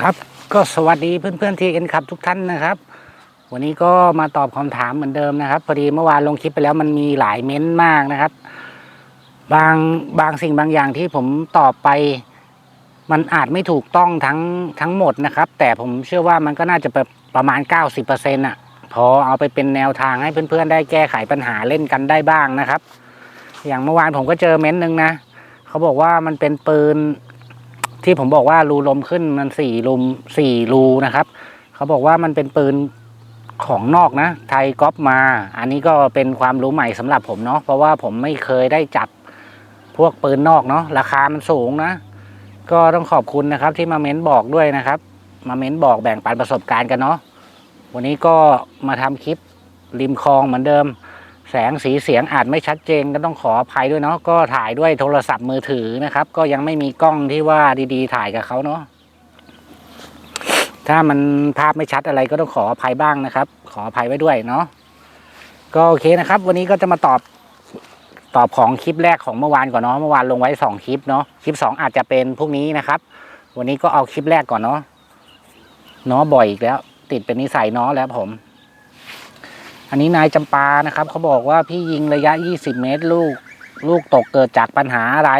ครับก็สวัสดีเพื่อนๆทีเอ็นครับทุกท่านนะครับ วันนี้ก็มาตอบคำถามเหมือนเดิมนะครับ พอดีเมื่อวานลงคลิปไปแล้วมันมีหลายเม้นต์มากนะครับ บางบางสิ่งบางอย่างที่ผมตอบไป มันอาจไม่ถูกต้องทั้งทั้งหมดนะครับ แต่ผมเชื่อว่ามันก็น่าจะประประมาณ 90%อะพอเอาไปเป็นแนวทางให้เพื่อนๆ ได้แก้ไขปัญหาเล่นกันได้บ้างนะครับ อย่างเมื่อวานผมก็เจอเม้นต์หนึ่งนะเขาบอกว่ามันเป็นปืน ที่ผมบอกว่ารูลมขึ้นมันสี่รูมสี่รูนะครับเขาบอกว่ามันเป็นปืนของนอกนะไทยก๊อปมา อันนี้ก็เป็นความรู้ใหม่สำหรับผมเนาะเพราะว่าผมไม่เคยได้จับพวกปืนนอกเนาะราคามันสูงนะ ก็ต้องขอบคุณนะครับที่มาเม้นบอกด้วยนะครับ มาเม้นบอกแบ่งปันประสบการณ์กันเนาะวันนี้ก็มาทำคลิปริมคลองเหมือนเดิม สงสีเสียงอาจไม่ชัดเจนก็ต้องขออภัยด้วยเนาะก็ถ่ายด้วยโทรศัพท์มือถือนะครับ ก็ยังไม่มีกล้องที่ว่าดีๆ ถ่ายกับเขาเนาะถ้ามันภาพไม่ชัดอะไรก็ต้องขออภัยบ้างนะครับ ขออภัยไว้ด้วยเนาะก็โอเคนะครับ วันนี้ก็จะมาตอบตอบของคลิปแรกของเมื่อวานก่อนเนาะเมื่อวานลงไว้สองคลิปเนาะคลิปสองอาจจะเป็นพวกนี้นะครับ วันนี้ก็เอาคลิปแรกก่อนเนาะเนาะบ่อยอีกแล้ว ติดเป็นนิสัยเนาะแล้วผม อันนี้นายจำปานะครับเขาบอกว่าพี่ยิงระยะ 20 เมตรลูกลูกตกเกิดจากปัญหาอะไร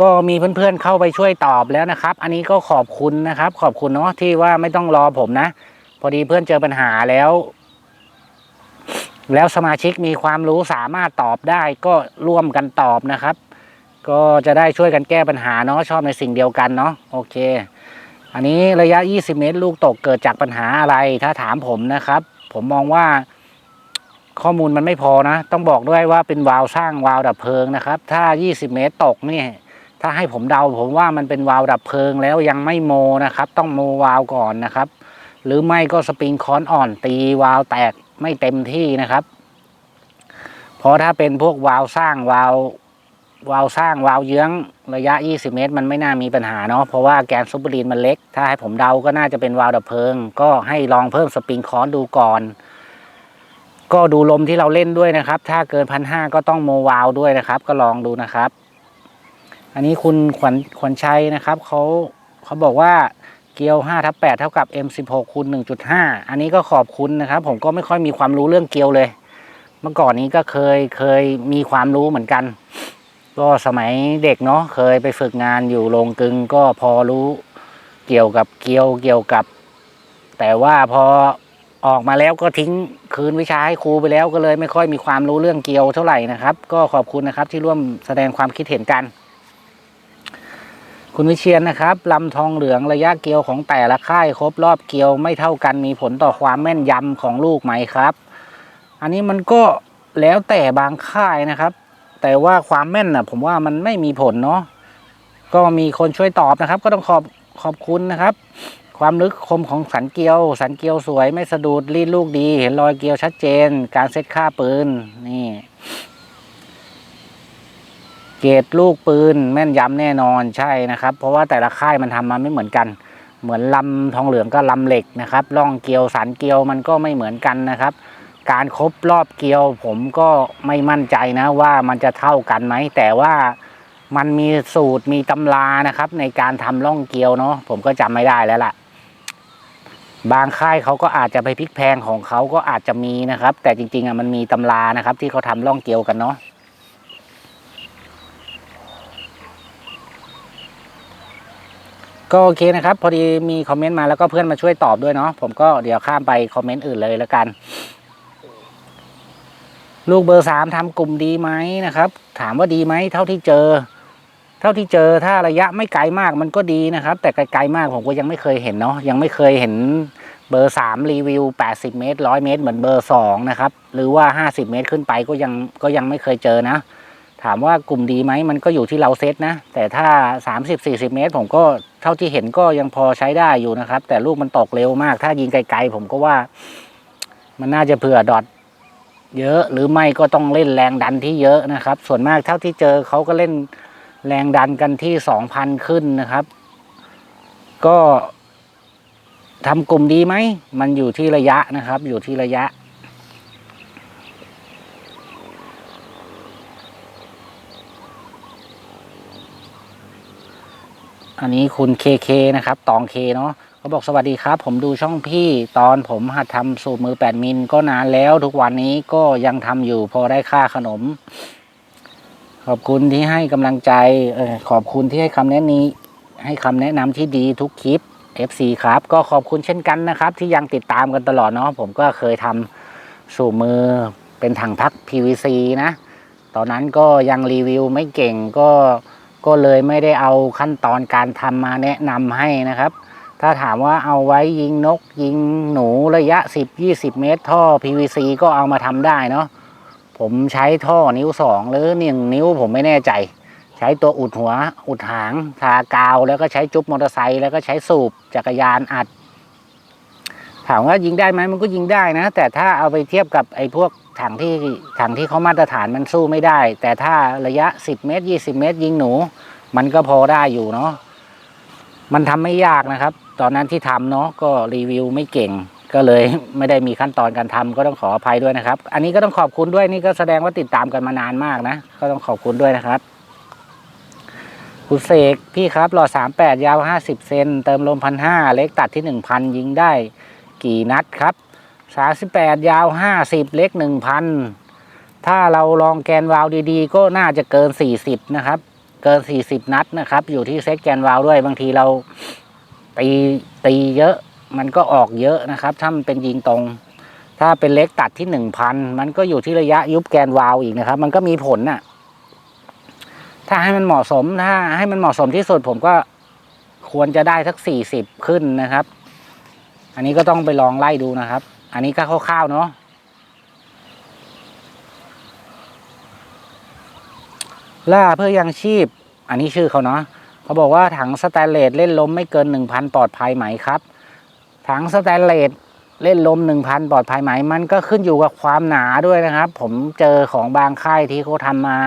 ก็มีเพื่อนๆเข้าไปช่วยตอบแล้วนะครับ อันนี้ก็ขอบคุณนะครับ ขอบคุณเนาะที่ว่าไม่ต้องรอผมนะ พอดีเพื่อนเจอปัญหาแล้ว แล้วสมาชิกมีความรู้สามารถตอบได้ก็ร่วมกันตอบนะครับ ก็จะได้ช่วยกันแก้ปัญหาเนาะชอบในสิ่งเดียวกันเนาะโอเค อันนี้ระยะ 20 เมตร ลูกตกเกิดจากปัญหาอะไร ถ้าถามผมนะครับ ผมมองว่า ข้อมูลมันไม่พอนะ ต้องบอกด้วยว่าเป็นวาล์วสร้างวาล์วดับเพลิงนะครับ ถ้า 20 เมตรตกนี่ถ้าให้ผมเดาผมว่ามันเป็นวาล์วดับเพลิงแล้วยังไม่โมนะครับ ต้องโมวาล์วก่อนนะครับ หรือไม่ก็สปริงคอนอ่อนตีวาล์วแตกไม่เต็มที่นะครับ เพราะถ้าเป็นพวกวาล์วสร้างวาล์ววาล์วสร้างวาล์วเยื้องระยะ 20 เมตร มันไม่น่ามีปัญหาเนาะเพราะว่าแกนซูเปอร์ลีนมันเล็ก ถ้าให้ผมเดาก็น่าจะเป็นวาล์วดับเพลิง ก็ให้ลองเพิ่มสปริงคอนดูก่อน ก็ดูลมที่เราเล่นด้วยนะครับ ถ้าเกินพันห้าก็ต้องโมวาวด้วยนะครับ ก็ลองดูนะครับ อันนี้คุณขวัญขวัญชัยนะครับเขาเขาบอกว่าเกียว5ทับ8เท่ากับ M16 คูณ1.5 อันนี้ก็ขอบคุณนะครับ ผมก็ไม่ค่อยมีความรู้เรื่องเกียวเลย เมื่อก่อนนี้ก็เคยเคยมีความรู้เหมือนกัน ก็สมัยเด็กเนาะเคยไปฝึกงานอยู่โรงกึงก็พอรู้เกี่ยวกับเกียวเกี่ยวกับ แต่ว่าพอ ออกมาแล้วก็ทิ้งคืนวิชาให้ครูไปแล้วก็เลยไม่ค่อยมีความรู้เรื่องเกียวเท่าไหร่นะครับ ก็ขอบคุณนะครับที่ร่วมแสดงความคิดเห็นกัน คุณวิเชียนนะครับลำทองเหลืองระยะเกียวของแต่ละค่ายครบรอบเกียวไม่เท่ากันมีผลต่อความแม่นยำของลูกไหมครับ อันนี้มันก็แล้วแต่บางค่ายนะครับ แต่ว่าความแม่นน่ะผมว่ามันไม่มีผลเนาะก็มีคนช่วยตอบนะครับ ก็ต้องขอบขอบคุณนะครับ ความลึกคมของสันเกลียว สันเกลียวสวยไม่สะดุดรีดลูกดี เห็นรอยเกลียวชัดเจน การเซตค่าปืนนี่ เกรดลูกปืนแม่นยำแน่นอนใช่นะครับ เพราะว่าแต่ละค่ายมันทำมาไม่เหมือนกัน เหมือนลำทองเหลืองก็ลำเหล็กนะครับร่องเกลียวสันเกลียวมันก็ไม่เหมือนกันนะครับ การครบรอบเกลียว ผมก็ไม่มั่นใจนะว่ามันจะเท่ากันไหมแต่ว่ามันมีสูตรมีตำรานะครับ ในการทำร่องเกียวเนาะผมก็จำไม่ได้แล้วล่ะ บางค่ายเขาก็อาจจะไปพลิกแพงของเขาก็อาจจะมีนะครับ แต่จริงๆอะมันมีตำรานะครับ ที่เขาทำร่องเกลียวกันเนาะก็โอเคนะครับ พอดีมีคอมเมนต์มาแล้วก็เพื่อนมาช่วยตอบด้วยเนาะผมก็เดี๋ยวข้ามไปคอมเมนต์อื่นเลยแล้วกัน ลูกเบอร์สามทำกลุ่มดีไหมนะครับ ถามว่าดีไหมเท่าที่เจอ เท่าที่เจอถ้าระยะไม่ไกลมากมันก็ดีนะครับ แต่ไกลๆมากผมก็ยังไม่เคยเห็นเนาะยังไม่เคยเห็นเบอร์สามรีวิวแปดสิบเมตรร้อยเมตร เหมือนเบอร์สองนะครับ หรือว่าห้าสิบเมตรขึ้นไปก็ยังก็ยังไม่เคยเจอนะ ถามว่ากลุ่มดีไหมมันก็อยู่ที่เราเซตนะ แต่ถ้าสามสิบสี่สิบเมตร ผมก็เท่าที่เห็นก็ยังพอใช้ได้อยู่นะครับ แต่ลูกมันตกเร็วมาก ถ้ายิงไกลๆ ผมก็ว่า มันน่าจะเผื่อดอทเยอะ หรือไม่ก็ต้องเล่นแรงดันที่เยอะนะครับ ส่วนมากเท่าที่เจอเขาก็เล่น แรงดันกันที่สองพันขึ้นนะครับ ก็ทำกลุ่มดีไหม มันอยู่ที่ระยะนะครับ อยู่ที่ระยะ อันนี้คุณเคเคนะครับ ตองเคเนาะเขาบอกสวัสดีครับ ผมดูช่องพี่ตอนผมหัดทำสูบมือ 8 มิลก็นานแล้วทุกวันนี้ก็ยังทำอยู่พอได้ค่าขนม ขอบคุณที่ให้กำลังใจออขอบคุณที่ให้คำแนะนี้ ให้คำแนะนำที่ดีทุกคลิป FC ครับ ก็ขอบคุณเช่นกันนะครับ ที่ยังติดตามกันตลอดเนาะผมก็เคยทำสูบมือเป็นถังพัก PVC นะ ตอนนั้นก็ยังรีวิวไม่เก่งก็ก็เลยไม่ได้เอาขั้นตอนการทำมาแนะนำให้นะครับ ถ้าถามว่าเอาไว้ยิงนกยิงหนูระยะ 10-20 เมตร ท่อ PVC ก็เอามาทำได้เนาะ ผมใช้ท่อนิ้วสองหรือหนึ่งนิ้วผมไม่แน่ใจ ใช้ตัวอุดหัวอุดหางทากาว แล้วก็ใช้จุ๊บมอเตอร์ไซค์แล้วก็ใช้สูบจักรยานอัด ถามว่ายิงได้ไหมมันก็ยิงได้นะ แต่ถ้าเอาไปเทียบกับไอ้พวกถังที่ถังที่เขามาตรฐานมันสู้ไม่ได้ แต่ถ้าระยะ 10 เมตร 20 เมตร ยิงหนู มันก็พอได้อยู่เนาะมันทำไม่ยากนะครับ ตอนนั้นที่ทำเนาะก็รีวิวไม่เก่ง ก็เลยไม่ได้มีขั้นตอนการทำก็ต้องขออภัยด้วยนะครับ อันนี้ก็ต้องขอบคุณด้วยนี่ก็แสดงว่าติดตามกันมานานมากนะ ก็ต้องขอบคุณด้วยนะครับคุณเสกพี่ครับหลอสามแปดยาวห้าสิบเซนเติมลมพันห้าเล็กตัดที่หนึ่งพันยิงได้กี่นัดครับสาสิบแปดยาวห้าสิบเล็กหนึ่งพันถ้าเราลองแกนวาล์วดีๆ ก็น่าจะเกินสี่สิบนะครับ เกินสี่สิบนัดนะครับ อยู่ที่เซ็ตแกนวาล์วด้วยบางทีเราตีตีเยอะ มันก็ออกเยอะนะครับ ถ้ามันเป็นยิงตรง ถ้าเป็นเล็กตัดที่หนึ่งพันมันก็อยู่ที่ระยะยุบแกนวาล์วอีกนะครับ มันก็มีผลน่ะ ถ้าให้มันเหมาะสมถ้าให้มันเหมาะสมที่สุดผมก็ควรจะได้สักสี่สิบขึ้นนะครับ อันนี้ก็ต้องไปลองไล่ดูนะครับ อันนี้ก็คร่าวๆเนาะล่าเพื่อยังชีพ อันนี้ชื่อเขาเนาะเขาบอกว่าถังสแตนเลสเล่นล้มไม่เกินหนึ่งพันปลอดภัยไหมครับ ถังสแตนเลสเล่นลมหนึ่งพันปลอดภัยไหมมันก็ขึ้นอยู่กับความหนาด้วยนะครับ ผมเจอของบางค่ายที่เขาทำมา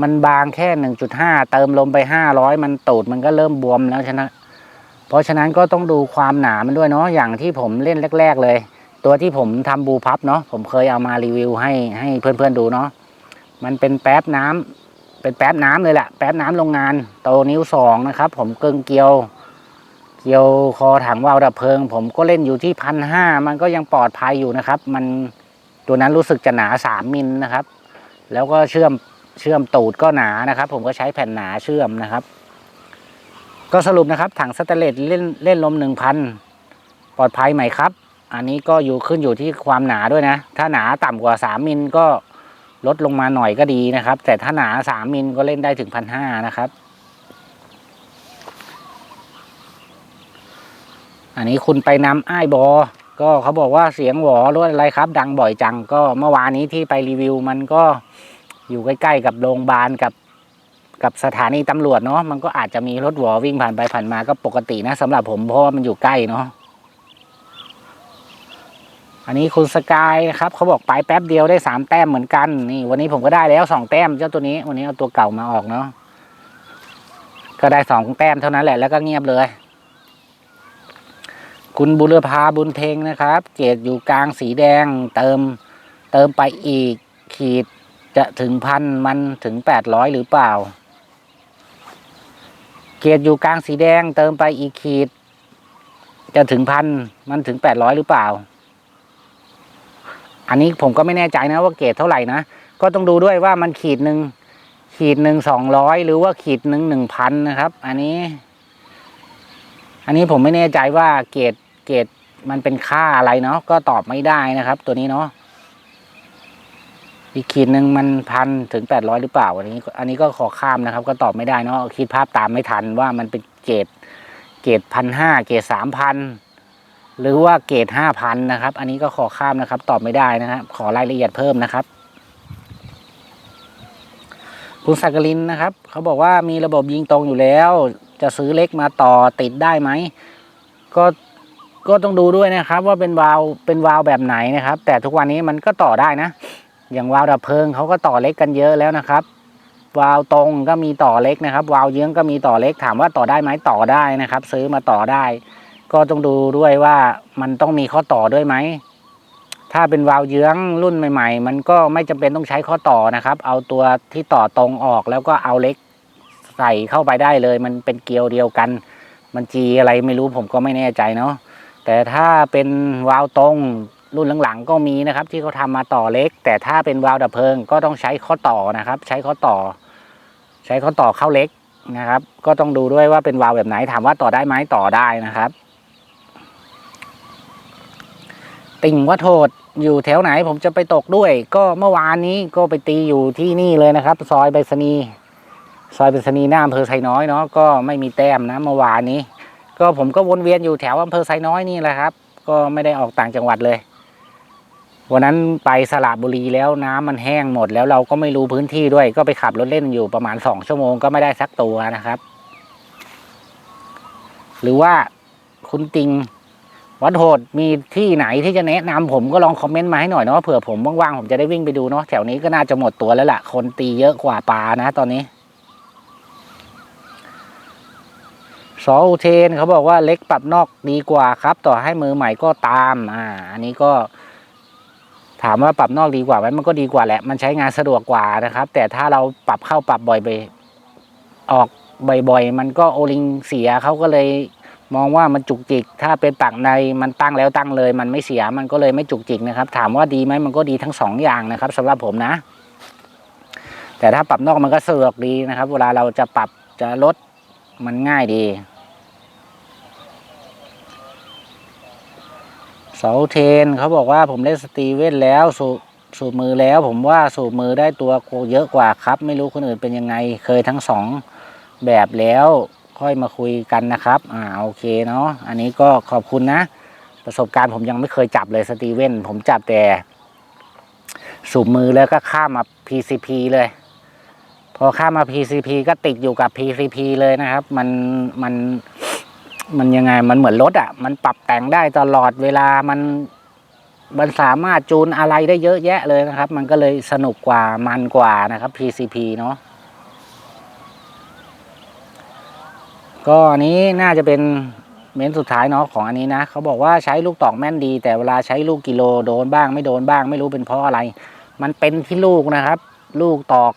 มันบางแค่หนึ่งจุดห้าเติมลมไปห้าร้อยมันตูดมันก็เริ่มบวมแล้วฉะนั้นเพราะฉะนั้นก็ต้องดูความหนามันด้วยเนาะอย่างที่ผมเล่นแรก ๆ เลย ตัวที่ผมทำบูพับเนาะผมเคยเอามารีวิวให้ให้เพื่อนๆดูเนาะมันเป็นแป๊บน้ำเป็นแป๊บน้ำเลยแหละแป๊บน้ำโรงงานโตนิ้วสองนะครับ ผมเกึ่งเกลียว เกี่ยวคอถังวาล์วดับเพลิง ผมก็เล่นอยู่ที่พันห้ามันก็ยังปลอดภัยอยู่นะครับ มันตัวนั้นรู้สึกจะหนาสามมิลนะครับ แล้วก็เชื่อมเชื่อมตูดก็หนานะครับ ผมก็ใช้แผ่นหนาเชื่อมนะครับ ก็สรุปนะครับถังสแตนเลสเล่นเล่นลมหนึ่งพันปลอดภัยไหมครับ อันนี้ก็อยู่ขึ้นอยู่ที่ความหนาด้วยนะ ถ้าหนาต่ำกว่าสามมิลก็ลดลงมาหน่อยก็ดีนะครับ แต่ถ้าหนาสามมิลก็เล่นได้ถึงพันห้านะครับ อันนี้คุณไปนำอ้ายบอ ก็เขาบอกว่าเสียงหวอรถอะไรครับ ดังบ่อยจังก็เมื่อวานนี้ที่ไปรีวิว มันก็อยู่ใกล้ๆกับโรงพยาบาลกับกับสถานีตำรวจเนาะมันก็อาจจะมีรถหวอวิ่งผ่านไปผ่านมาก็ปกตินะสำหรับผมเพราะว่ามันอยู่ใกล้เนาะอันนี้คุณสกายนะครับเขาบอกไปแป๊บเดียวได้สามแต้มเหมือนกันนี่ วันนี้ผมก็ได้แล้วสองแต้มเจ้าตัวนี้ วันนี้เอาตัวเก่ามาออกเนาะก็ได้สองแต้มเท่านั้นแหละแล้วก็เงียบเลย คุณบุรพาบุญเพ็งนะครับ เกรดอยู่กลางสีแดงเติมเติมไปอีกขีดจะถึงพันมันถึงแปดร้อยหรือเปล่า เกรดอยู่กลางสีแดงเติมไปอีกขีด จะถึงพันมันถึงแปดร้อยหรือเปล่า อันนี้ผมก็ไม่แน่ใจนะว่าเกรดเท่าไหร่นะ ก็ต้องดูด้วยว่ามันขีดหนึ่งขีดหนึ่งสองร้อยหรือว่าขีดหนึ่งหนึ่งพันนะครับ อันนี้ อันนี้ผมไม่แน่ใจว่าเกรด เกรดมันเป็นค่าอะไรเนาะก็ตอบไม่ได้นะครับ ตัวนี้เนาะอีกขีดหนึ่งมันพันถึงแปดร้อยหรือเปล่า อันนี้ อันนี้ก็ขอข้ามนะครับ ก็ตอบไม่ได้เนาะคิดภาพตามไม่ทันว่ามันเป็นเกรดเกรดพันห้าเกรดสามพันหรือว่าเกรดห้าพันนะครับ อันนี้ก็ขอข้ามนะครับ ตอบไม่ได้นะครับ ขอรายละเอียดเพิ่มนะครับคุณสักกลินนะครับ เขาบอกว่ามีระบบยิงตรงอยู่แล้ว จะซื้อเล็กมาต่อติดได้ไหม ก็ ก็ต้องดูด้วยนะครับ ว่าเป็นวาลเป็นวาลแบบไหนนะครับ แต่ทุกวันนี้มันก็ต่อได้นะ อย่างวาลดับเพลิงเขาก็ต่อเล็กกันเยอะแล้วนะครับ วาลตรงก็มีต่อเล็กนะครับ วาลเยื้องก็มีต่อเล็กถามว่าต่อได้ไหมต่อได้นะครับ ซื้อมาต่อได้ ก็ต้องดูด้วยว่ามันต้องมีข้อต่อด้วยไหมถ้าเป็นวาลเยื้องรุ่นใหม่ ๆ มันก็ไม่จำเป็นต้องใช้ข้อต่อนะครับ เอาตัวที่ต่อตรงออกแล้วก็เอาเล็กใส่เข้าไปได้เลย มันเป็นเกลียวเดียวกัน มันจีอะไรไม่รู้ผมก็ไม่แน่ใจเนาะ แต่ถ้าเป็นวาล์วตรงรุ่นหลังๆ ก็มีนะครับ ที่เขาทำมาต่อเล็ก แต่ถ้าเป็นวาล์วดับเพลิงก็ต้องใช้ข้อต่อนะครับ ใช้ข้อต่อ ใช้ข้อต่อเข้าเล็กนะครับ ก็ต้องดูด้วยว่าเป็นวาล์วแบบไหนถามว่าต่อได้ไหมต่อได้นะครับ ติ่งวัดโทษอยู่แถวไหนผมจะไปตกด้วย ก็เมื่อวานนี้ก็ไปตีอยู่ที่นี่เลยนะครับ ซอยใบสนีย์ซอยใบสนีย์หน้าอำเภอไซน้อยเนาะก็ไม่มีแต้มนะเมื่อวานนี้ ก็ผมก็วนเวียนอยู่แถวอำเภอไซน้อยนี่แหละครับ ก็ไม่ได้ออกต่างจังหวัดเลย วันนั้นไปสระบุรีแล้วน้ำมันแห้งหมด แล้วเราก็ไม่รู้พื้นที่ด้วย ก็ไปขับรถเล่นอยู่ประมาณสองชั่วโมงก็ไม่ได้สักตัวนะครับ หรือว่าคุณติงวัดโหดมีที่ไหนที่จะแนะนำผมก็ลองคอมเมนต์มาให้หน่อยเนาะเผื่อผมว่างๆผมจะได้วิ่งไปดูเนาะแถวนี้ก็น่าจะหมดตัวแล้วล่ะ คนตีเยอะกว่าปลานะตอนนี้ ซออูเทนเขาบอกว่าเล็กปรับนอกดีกว่าครับ ต่อให้มือใหม่ก็ตาม อ่า อันนี้ก็ ถามว่าปรับนอกดีกว่าไหมมันก็ดีกว่าแหละ มันใช้งานสะดวกกว่านะครับ แต่ถ้าเราปรับเข้าปรับบ่อยไปออกบ่อยๆ มันก็โอลิงเสียเขาก็เลยมองว่ามันจุกจิก ถ้าเป็นปากในมันตั้งแล้วตั้งเลย มันไม่เสียมันก็เลยไม่จุกจิกนะครับ ถามว่าดีไหมมันก็ดีทั้งสองอย่างนะครับสำหรับผมนะ แต่ถ้าปรับนอกมันก็สะดวกดีนะครับ เวลาเราจะปรับจะลดมันง่ายดี สาเทนเขาบอกว่าผมเล่นสตีเวนแล้วสูสูบมือแล้วผมว่าสูบมือได้ตัวเยอะกว่าครับ ไม่รู้คนอื่นเป็นยังไง เคยทั้งสองแบบแล้วค่อยมาคุยกันนะครับ อ่าโอเคเนาะอันนี้ก็ขอบคุณนะ ประสบการณ์ผมยังไม่เคยจับเลยสตีเว่นผมจับแต่ สูบมือแล้วก็ข้ามมา PCP เลย พอข้ามมา PCP ก็ติดอยู่กับ PCP เลยนะครับ มันมัน มันยังไงมันเหมือนรถอะ มันปรับแต่งได้ตลอดเวลามันมันสามารถจูนอะไรได้เยอะแยะเลยนะครับ มันก็เลยสนุกกว่ามันกว่านะครับ PCP เนาะก็อันนี้น่าจะเป็นเม้นสุดท้ายเนาะของอันนี้นะเขาบอกว่าใช้ลูกตอกแม่นดี แต่เวลาใช้ลูกกิโลโดนบ้าง ไม่โดนบ้าง ไม่รู้เป็นเพราะอะไร มันเป็นที่ลูกนะครับ ลูกตอก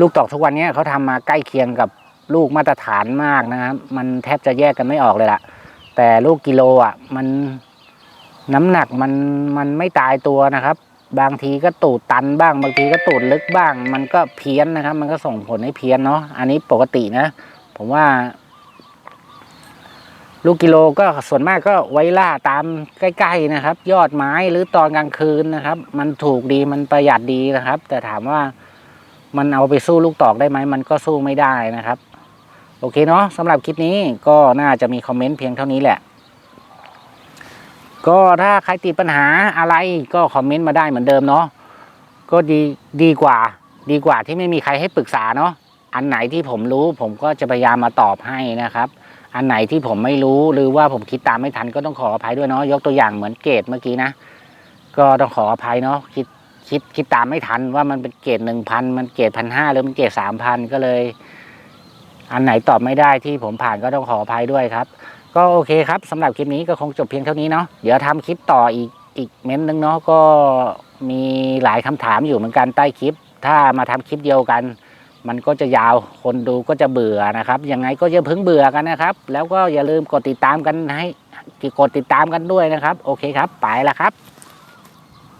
ลูกตอกทุกวันนี้เขาทำมาใกล้เคียงกับ ลูกมาตรฐานมากนะครับ มันแทบจะแยกกันไม่ออกเลยล่ะ แต่ลูกกิโลอะ มันน้ำหนักมันมันไม่ตายตัวนะครับ บางทีก็ตูดตันบ้าง บางทีก็ตูดลึกบ้าง มันก็เพี้ยนนะครับ มันก็ส่งผลให้เพี้ยนเนาะอันนี้ปกตินะ ผมว่า ลูกกิโลก็ส่วนมากก็ไว้ล่าตามใกล้ๆนะครับ ยอดไม้หรือตอนกลางคืนนะครับ มันถูกดีมันประหยัดดีนะครับ แต่ถามว่ามันเอาไปสู้ลูกตอกได้ไหมมันก็สู้ไม่ได้นะครับ โอเคเนาะสำหรับคลิปนี้ก็น่าจะมีคอมเมนต์เพียงเท่านี้แหละ ก็ถ้าใครติดปัญหาอะไรก็คอมเมนต์มาได้เหมือนเดิมเนาะก็ดีดีกว่า ดีกว่าที่ไม่มีใครให้ปรึกษาเนาะอันไหนที่ผมรู้ผมก็จะพยายามมาตอบให้นะครับ อันไหนที่ผมไม่รู้หรือว่าผมคิดตามไม่ทันก็ต้องขออภัยด้วยเนาะยกตัวอย่างเหมือนเกรดเมื่อกี้นะ ก็ต้องขออภัยเนาะคิดคิดคิดตามไม่ทันว่ามันเป็นเกรดหนึ่งพันมันเกรดพันห้าหรือมันเกรดสามพันก็เลย อันไหนตอบไม่ได้ที่ผมผ่านก็ต้องขออภัยด้วยครับ ก็โอเคครับสำหรับคลิปนี้ก็คงจบเพียงเท่านี้เนาะเดี๋ยวทำคลิปต่ออีกอีกเม้นนึงเนาะก็มีหลายคำถามอยู่เหมือนกันใต้คลิป ถ้ามาทำคลิปเดียวกัน มันก็จะยาวคนดูก็จะเบื่อนะครับยังไงก็อย่าเพิ่งเบื่อกันนะครับ แล้วก็อย่าลืมกดติดตามกันให้กดติดตามกันด้วยนะครับ โอเคครับ ไปละครับ